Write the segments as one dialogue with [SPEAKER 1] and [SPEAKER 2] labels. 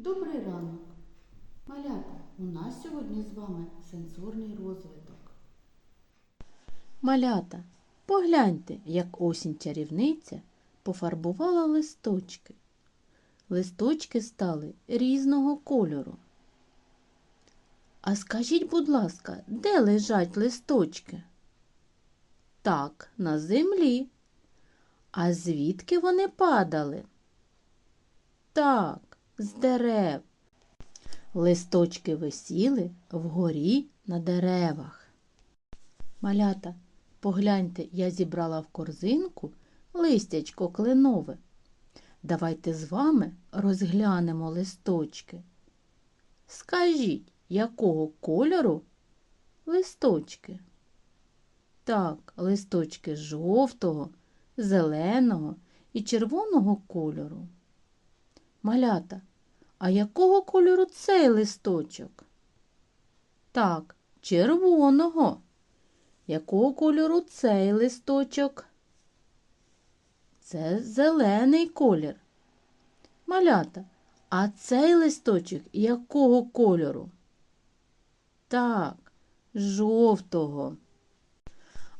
[SPEAKER 1] Добрий ранок. Малята, у нас сьогодні з вами сенсорний розвиток. Малята, погляньте, як осінь чарівниця пофарбувала листочки. Листочки стали різного кольору. А скажіть, будь ласка, де лежать листочки? Так, на землі. А звідки вони падали? Так, з дерев. Листочки висіли вгорі на деревах. Малята, погляньте, я зібрала в корзинку листячко кленове. Давайте з вами розглянемо листочки. Скажіть, якого кольору листочки? Так, листочки жовтого, зеленого і червоного кольору. Малята, а якого кольору цей листочок? Так, червоного. Якого кольору цей листочок? Це зелений колір. Малята, а цей листочок якого кольору? Так, жовтого.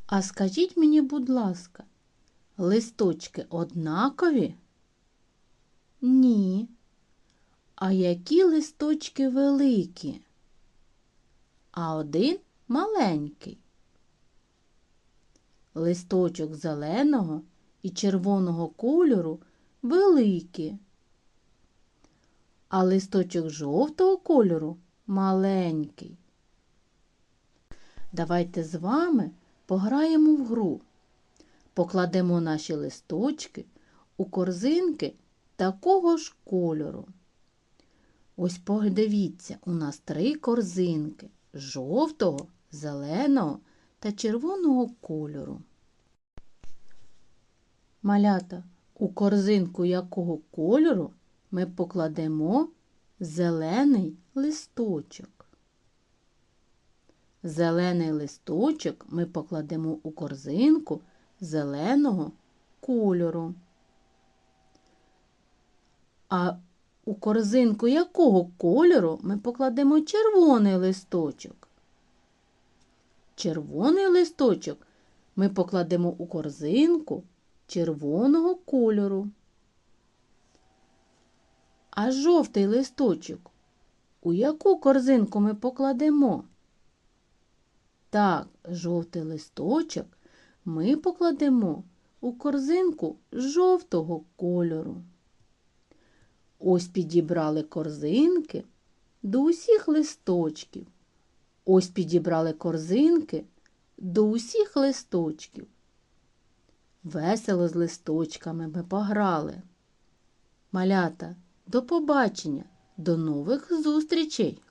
[SPEAKER 1] А скажіть мені, будь ласка, листочки однакові? Ні. А які листочки великі? А один маленький. Листочок зеленого і червоного кольору великі. А листочок жовтого кольору маленький. Давайте з вами пограємо в гру. Покладемо наші листочки у корзинки такого ж кольору. Ось подивіться, у нас три корзинки жовтого, зеленого та червоного кольору. Малята, у корзинку якого кольору ми покладемо зелений листочок. Зелений листочок ми покладемо у корзинку зеленого кольору. А у корзинку якого кольору ми покладемо червоний листочок? Червоний листочок ми покладемо у корзинку червоного кольору. А жовтий листочок у яку корзинку ми покладемо? Так, жовтий листочок ми покладемо у корзинку жовтого кольору. Ось підібрали корзинки до усіх листочків. Ось підібрали корзинки до усіх листочків. Весело з листочками ми пограли. Малята, до побачення, до нових зустрічей!